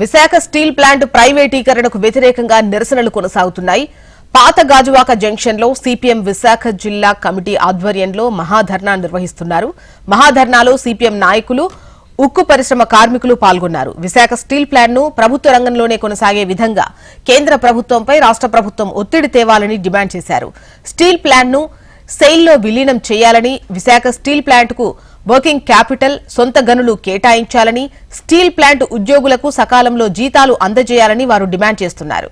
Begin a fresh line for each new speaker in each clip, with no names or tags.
Visakha steel plant ప్రైవేటీకరణకు వ్యతిరేకంగా నిరసనలు కొనసాగుతున్నాయి. పాత గాజువాక జంక్షన్లో సిపిఎం విశాఖ జిల్లా కమిటీ ఆధ్వర్యంలో మహాధర్నా నిర్వహిస్తున్నారు. మహాధర్నాలో సిపిఎం నాయకులు ఉక్కు పరిశ్రమ కార్మికులు పాల్గొన్నారు. విశాఖ స్టీల్ ప్లాంట్ను ప్రభుత్వ రంగంలోనే కొనసాగే విధంగా కేంద్ర ప్రభుత్వంపై రాష్ట్ర ప్రభుత్వం ఒత్తిడి తేవాలని డిమాండ్ చేశారు. స్టీల్ ప్లాంట్ను సెయిల్లో విలీనం చేయాలని విశాఖ స్టీల్ ప్లాంట్కు వర్కింగ్ క్యాపిటల్ సొంత గనులు కేటాయించాలని స్టీల్ ప్లాంట్ ఉద్యోగులకు సకాలంలో జీతాలు అందజేయాలని వారు డిమాండ్ చేస్తున్నారు.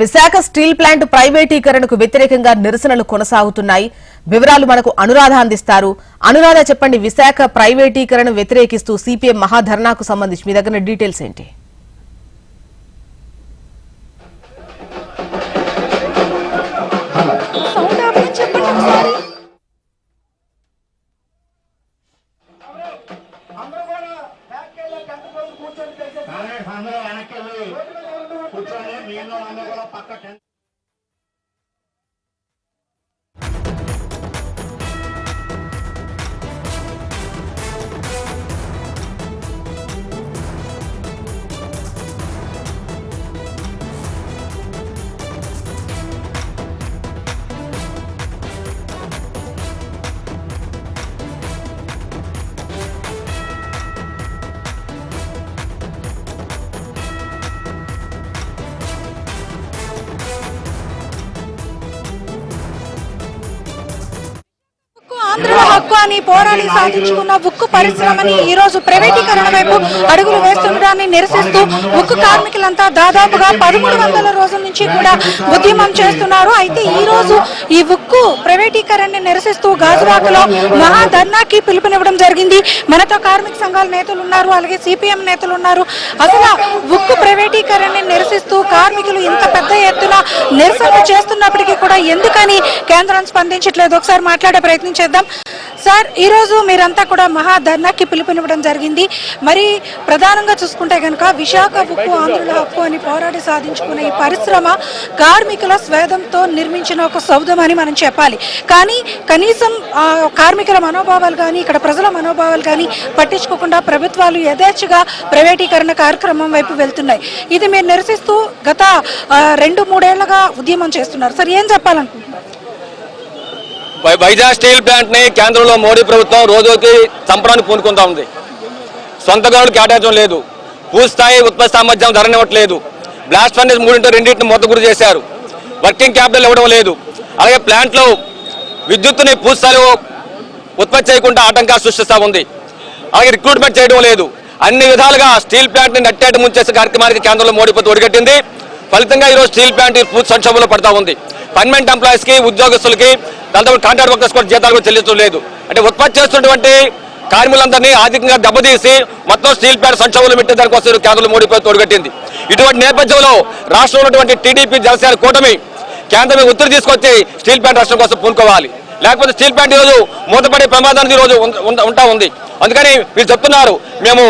విశాఖ స్టీల్ ప్లాంట్ ప్రైవేటీకరణకు వ్యతిరేకంగా నిరసనలు కొనసాగుతున్నాయి. వివరాలు మనకు అనురాధ అందిస్తారు. అనురాధ చెప్పండి విశాఖ ప్రైవేటీకరణ వ్యతిరేకిస్తూ సిపిఎం మహాధర్నాకు సంబంధించి మీ దగ్గర డీటెయిల్స్ ఏంటి?
కూర్చొని మీలో అందరూ కూడా పక్క
ఆంధ్రుల హక్కు అని పోరాడి సాధించుకున్న ఉక్కు పరిశ్రమని ఈ రోజు ప్రైవేటీకరణ వైపు అడుగులు వేస్తుండడాన్ని నిరసిస్తూ ఉక్కు కార్మికులంతా దాదాపుగా పదమూడు వందల రోజుల నుంచి కూడా ఉద్యమం చేస్తున్నారు. అయితే ఈ రోజు ఈ ఉక్కు ప్రైవేటీకరణని నిరసిస్తూ గాజువాకలో మహాధర్నాకి పిలుపునివ్వడం జరిగింది. మనతో కార్మిక సంఘాల నేతలు ఉన్నారు అలాగే సిపిఎం నేతలు ఉన్నారు. అసలు ఉక్కు ప్రైవేటీకరణని నిరసిస్తూ కార్మికులు ఇంత పెద్ద ఎత్తున నిరసన చేస్తున్నప్పటికీ కూడా ఎందుకని కేంద్రం స్పందించట్లేదు? ఒకసారి మాట్లాడే ప్రయత్నం చేద్దాం. సార్ ఈ రోజు మీరంతా కూడా మహాధర్నాకి పిలుపునివ్వడం జరిగింది. మరి ప్రధానంగా చూసుకుంటే కనుక విశాఖ ఉక్కు ఆంధ్రుల హక్కు అని పోరాడి సాధించుకున్న ఈ పరిశ్రమ కార్మికుల స్వేదంతో నిర్మించిన ఒక సౌధం అని మనం చెప్పాలి. కానీ కనీసం కార్మికుల మనోభావాలు కానీ ఇక్కడ ప్రజల మనోభావాలు కానీ పట్టించుకోకుండా ప్రభుత్వాలు యథేచ్ఛగా ప్రైవేటీకరణ కార్యక్రమం వైపు వెళ్తున్నాయి. ఇది మీరు నిరసిస్తూ గత రెండు మూడేళ్ళుగా ఉద్యమం చేస్తున్నారు. సార్ ఏం చెప్పాలనుకుంటున్నారు?
వైజాగ్ స్టీల్ ప్లాంట్ని కేంద్రంలో మోడీ ప్రభుత్వం రోజుకి చంపడానికి పూనుకుంటా ఉంది. సొంత గనులు కేటాయించడం లేదు. పూర్తిస్థాయి ఉత్పత్తి సామర్థ్యం ధరనివ్వట్లేదు. బ్లాస్ట్ ఫర్నేస్ మూడింటి రెండింటిని మొత్తం గురి చేశారు. వర్కింగ్ క్యాపిటల్ ఇవ్వడం లేదు. అలాగే ప్లాంట్లో విద్యుత్తుని పూర్తిస్థాయిలో ఉత్పత్తి చేయకుండా ఆటంకాలు సృష్టిస్తూ ఉంది. అలాగే రిక్రూట్మెంట్ చేయడం లేదు. అన్ని విధాలుగా స్టీల్ ప్లాంట్ని నట్టేట ముంచేసే కార్యక్రమానికి కేంద్రంలో మోడీ ప్రభుత్వం ఒడిగట్టింది. ఫలితంగా ఈరోజు స్టీల్ ప్లాంట్ పూర్తి సంక్షోభంలో పడతా ఉంది. పర్మనెంట్ ఎంప్లాయీస్కి ఉద్యోగస్తులకి దాంతో కాంట్రాక్ట్ వర్కర్స్ కూడా జీతాలు కూడా చెల్లించడం లేదు. అంటే ఉత్పత్తి చేస్తున్నటువంటి కార్మికులందరినీ ఆర్థికంగా దెబ్బతీసి మొత్తం స్టీల్ ప్యాడ్ సంక్షోభంలో పెట్టే దానికోసం కేంద్రంలో మోడీ ప్రభుత్వం తోడుగట్టింది. ఇటువంటి నేపథ్యంలో రాష్ట్రంలో ఉన్నటువంటి టీడీపీ జనసేన కూటమి కేంద్రం ఉత్తర్వు ఒత్తిడి తీసుకొచ్చి స్టీల్ ప్లాంట్ రాష్ట్రం కోసం పూనుకోవాలి. లేకపోతే స్టీల్ ప్లాంట్ ఈరోజు మూతపడే ప్రమాదానికి ఈరోజు ఉంటా ఉంది. అందుకని మీరు చెప్తున్నారు మేము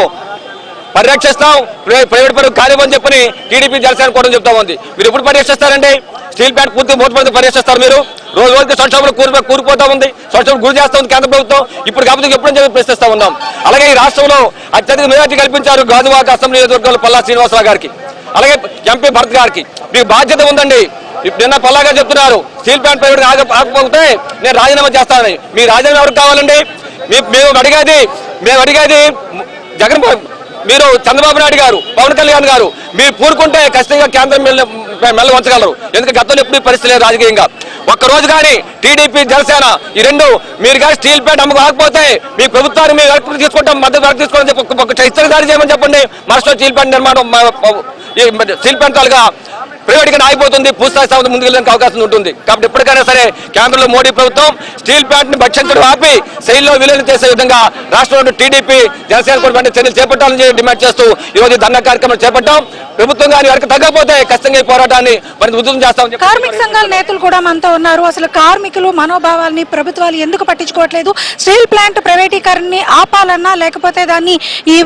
పరిరక్షిస్తాం ప్రైవేట్ పరుగు కార్యమని చెప్పని టీడీపీ జనసేన కూటమి చెప్తా ఉంది. మీరు ఎప్పుడు పరిరక్షిస్తారండి? స్టీల్ ప్లాంట్ పూర్తి మూతపడితే పరిరక్షిస్తారు మీరు? రోజు రోజు సంక్షోభంలో కూరి కూరిపోతా ఉంది. సంక్షోభం గురి చేస్తా ఉంది కేంద్ర ప్రభుత్వం. ఇప్పుడు కాకపోతే ఎప్పుడు చెప్పి ప్రశ్నిస్తా ఉన్నాం. అలాగే ఈ రాష్ట్రంలో అత్యధిక మెజార్టీ కల్పించారు గాజువాక అసెంబ్లీ నియోజకవర్గంలో పల్లా శ్రీనివాసరావు గారికి. అలాగే ఎంపీ భరత్ గారికి. మీకు బాధ్యత ఉందండి. ఇప్పుడు నిన్న పల్లాగా చెప్తున్నారు స్టీల్ ప్లాంట్ ప్రైవేట్ ఆగ నేను రాజీనామా చేస్తానని. మీ రాజీనామా ఎవరికి కావాలండి? మీ- మేము అడిగేది మేము అడిగేది జగన్ మీరు చంద్రబాబు నాయుడు గారు పవన్ కళ్యాణ్ గారు. మీరు పూరుకుంటే ఖచ్చితంగా కేంద్రం మెల్ల మెల్ల ఉంచగలరు ఎందుకంటే గతంలో ఎప్పుడు పరిస్థితి లేదు రాజకీయంగా. ఒక్కరోజు కానీ టీడీపీ జనసేన ఈ రెండు మీరు కానీ స్టీల్ ప్లాంట్ అమ్మకు కాకపోతే మీ ప్రభుత్వాన్ని మీరు వర్క్ తీసుకుంటాం మద్దతు వర్క్ తీసుకోవడం చెప్పి ఒక చైతన్య దాడి చేయమని చెప్పండి. మరస్లో స్టీల్ ప్లాంట్ నిర్మాణం ఈ స్టీల్ ప్లాంట్ తాలుగా ప్రైవేట్ ఆగిపోతుంది పూస్తాయి సంస్థ ముందుకు అవకాశం ఉంటుంది. కాబట్టి ఇప్పటికైనా సరే కేంద్రంలో మోడీ ప్రభుత్వం స్టీల్ ప్లాంట్ని భక్షించడం ఆపి శైలిలో విలీనం చేసే విధంగా రాష్ట్రంలో టీడీపీ జనసేన కూడా చర్యలు చేపట్టాలని డిమాండ్ చేస్తూ ఈ రోజు ధర్నా కార్యక్రమం చేపట్టాం. ప్రభుత్వం కానీ వారికి తగ్గకపోతే ఖచ్చితంగా ఈ పోరాటాన్ని మరింత ఉధృతం చేస్తామని చెప్పి
కార్మిక సంఘాల నేతలు కూడా మనతో ఉన్నారు. అసలు కార్మికులు మనోభావాల్ని ప్రభుత్వాలు ఎందుకు పట్టించుకోవట్లేదు? స్టీల్ ప్లాంట్ ప్రైవేటీకరణని ఆపాలన్నా లేకపోతే దాన్ని ఈ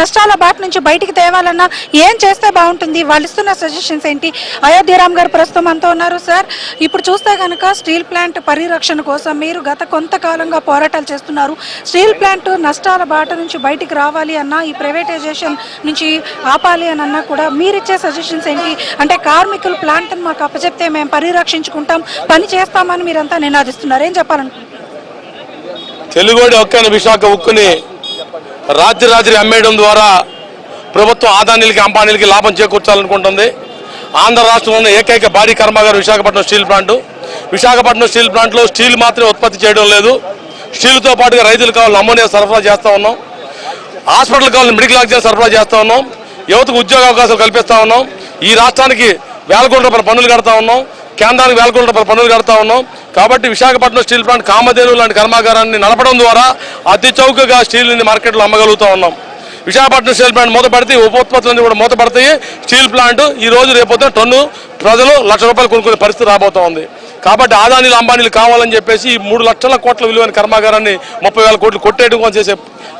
నష్టాల బాట నుంచి బయటికి తేవాలన్నా ఏం చేస్తే బాగుంటుంది? వాళ్ళు ఇస్తున్న సజెషన్స్ ఏంటి? అయోధ్యరామ్ గారు ప్రస్తుతం మనతో ఉన్నారు సార్. ఇప్పుడు చూస్తే కనుక స్టీల్ ప్లాంట్ పరిరక్షణ కోసం మీరు గత కొంతకాలంగా పోరాటాలు చేస్తున్నారు. స్టీల్ ప్లాంట్ నష్టాల బాట నుంచి బయటికి రావాలి అన్నా ఈ ప్రైవేటైజేషన్ నుంచి ఆపాలి అని అన్నా కూడా మీరిచ్చే సజెషన్స్ ఏంటి? అంటే కార్మికులు ప్లాంట్ మాకు అప్పచెప్తే మేము పరిరక్షించుకుంటాం పని చేస్తామని మీరంతా నినాదిస్తున్నారు. ఏం చెప్పాలనుకుంటున్నారు?
తెలుగుడి హక్కైన విశాఖ ఉక్కుని రాజ్య రాత్రి అమ్మేయడం ద్వారా ప్రభుత్వం ఆదానీలకి అంబానీలకి లాభం చేకూర్చాలనుకుంటుంది. ఆంధ్ర రాష్ట్రంలోని ఏకైక భారీ కర్మాగారం Visakhapatnam steel plant. Visakhapatnam steel ప్లాంట్లో స్టీల్ మాత్రమే ఉత్పత్తి చేయడం లేదు. స్టీల్తో పాటుగా రైతులు కావాలని అమ్మోనియా సరఫరా చేస్తూ ఉన్నాం. హాస్పిటల్ కావాలని మెడికల్ ఆక్సిజన్ సరఫరా చేస్తూ ఉన్నాం. యువతకు ఉద్యోగ అవకాశాలు కల్పిస్తా ఉన్నాం. ఈ రాష్ట్రానికి వేల కోట్ల రూపాయల పన్నులు కడతా ఉన్నాం. కేంద్రానికి వేల కోట్ల రూపాయల పన్నులు కడతా ఉన్నాం. కాబట్టి విశాఖపట్నం స్టీల్ ప్లాంట్ కామధేను లాంటి కర్మాగారాన్ని నడపడం ద్వారా అతి చౌకగా స్టీల్ని మార్కెట్లో అమ్మగలుగుతా ఉన్నాం. విశాఖపట్నం స్టీల్ ప్లాంట్ మూతపడితే ఉప ఉత్పత్తులన్నీ కూడా మూతపడతాయి స్టీల్ ప్లాంట్ ఈ రోజు రేపొద్దున టన్ను ప్రజలు లక్ష రూపాయలు కొనుక్కునే పరిస్థితి రాబోతా ఉంది. కాబట్టి ఆదానీలు అంబానీలు కావాలని చెప్పేసి ఈ మూడు లక్షల కోట్ల విలువైన కర్మాగారాన్ని ముప్పై వేల కోట్లు కొట్టేయడం కోసం చేసే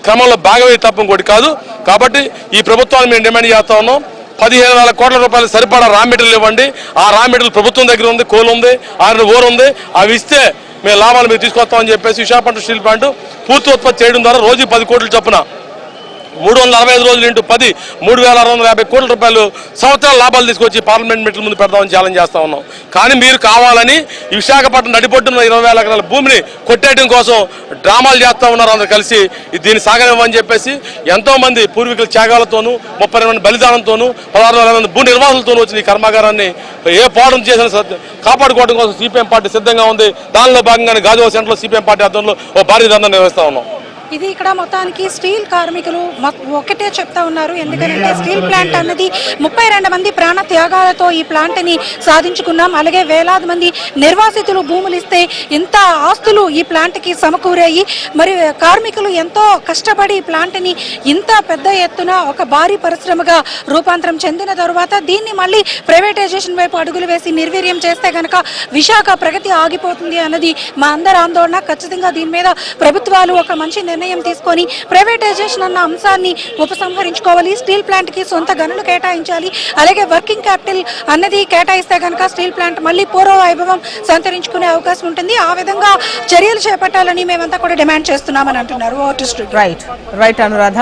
క్రమంలో భాగమే తప్ప ఇంకోటి కాదు. కాబట్టి ఈ ప్రభుత్వాన్ని మేము డిమాండ్ చేస్తా ఉన్నాం. పదిహేను వేల కోట్ల రూపాయలు సరిపడా రా మెటీరియల్ ఇవ్వండి. ఆ రా మెటీరియల్ ప్రభుత్వం దగ్గర ఉంది కోలు ఉంది ఆయన ఊరు ఉంది. అవి ఇస్తే మేము లాభాలు మీరు తీసుకొస్తామని చెప్పేసి విశాఖపట్నం స్టీల్ ప్లాంట్ పూర్తి ఉత్పత్తి చేయడం ద్వారా రోజు పది కోట్లు చొప్పున మూడు వందల అరవై ఐదు రోజులు ఇంటూ పది మూడు వేల ఆరు వందల యాభై కోట్ల రూపాయలు సంవత్సరాల లాభాలు తీసుకొచ్చి పార్లమెంట్ మెట్ల ముందు పెడదామని ఛాలెంజ్ చేస్తా ఉన్నాం. కానీ మీరు కావాలని విశాఖపట్నం నడిపొట్టున ఇరవై వేల ఎకరాల భూమిని కొట్టేయడం కోసం డ్రామాలు చేస్తా ఉన్నారు అందరు కలిసి. దీన్ని సాగనివ్వని చెప్పేసి ఎంతోమంది పూర్వీకుల త్యాగాలతోనూ ముప్పై మంది బలిదానంతోనూ పదహారు వేల మంది భూ నిర్వాహకులతోనూ వచ్చిన ఈ కర్మాగారాన్ని ఏ పోవడం చేసిన కాపాడుకోవడం కోసం సిపిఎం పార్టీ సిద్ధంగా ఉంది. దానిలో భాగంగానే గాజువా సెంటర్లో సిపిఎం పార్టీ అర్థంలో ఓ భారీ దండం నిర్వహిస్తా ఉన్నాం.
ఇది ఇక్కడ మొత్తానికి స్టీల్ కార్మికులు ఒకటే చెప్తా ఉన్నారు. ఎందుకంటే స్టీల్ ప్లాంట్ అన్నది ముప్పై రెండు మంది ప్రాణ త్యాగాలతో ఈ ప్లాంట్ని సాధించుకున్నాం. అలాగే వేలాది మంది నిర్వాసితులు భూములు ఇస్తే ఇంత ఆస్తులు ఈ ప్లాంట్కి సమకూరాయి. మరి కార్మికులు ఎంతో కష్టపడి ఈ ప్లాంట్ని ఇంత పెద్ద ఎత్తున ఒక భారీ పరిశ్రమగా రూపాంతరం చెందిన తరువాత దీన్ని మళ్ళీ ప్రైవేటైజేషన్ వైపు అడుగులు వేసి నిర్వీర్యం చేస్తే గనక విశాఖ ప్రగతి ఆగిపోతుంది అన్నది మా అందరి ఆందోళన. ఖచ్చితంగా దీని మీద ప్రభుత్వాలు ఒక మంచి నిర్ణయం తీసుకొని ప్రైవేటైజేషన్ అన్న అంశాన్ని ఉపసంహరించుకోవాలి. స్టీల్ ప్లాంట్కి సొంత గనులు కేటాయించాలి. అలాగే వర్కింగ్ క్యాపిటల్ అన్నది కేటాయిస్తే కనుక స్టీల్ ప్లాంట్ మళ్ళీ పూర్వ వైభవం సంతరించుకునే అవకాశం ఉంటుంది. ఆ విధంగా చర్యలు చేపట్టాలని మేమంతా కూడా డిమాండ్ చేస్తున్నామని అంటున్నారు.
Right right Anuradha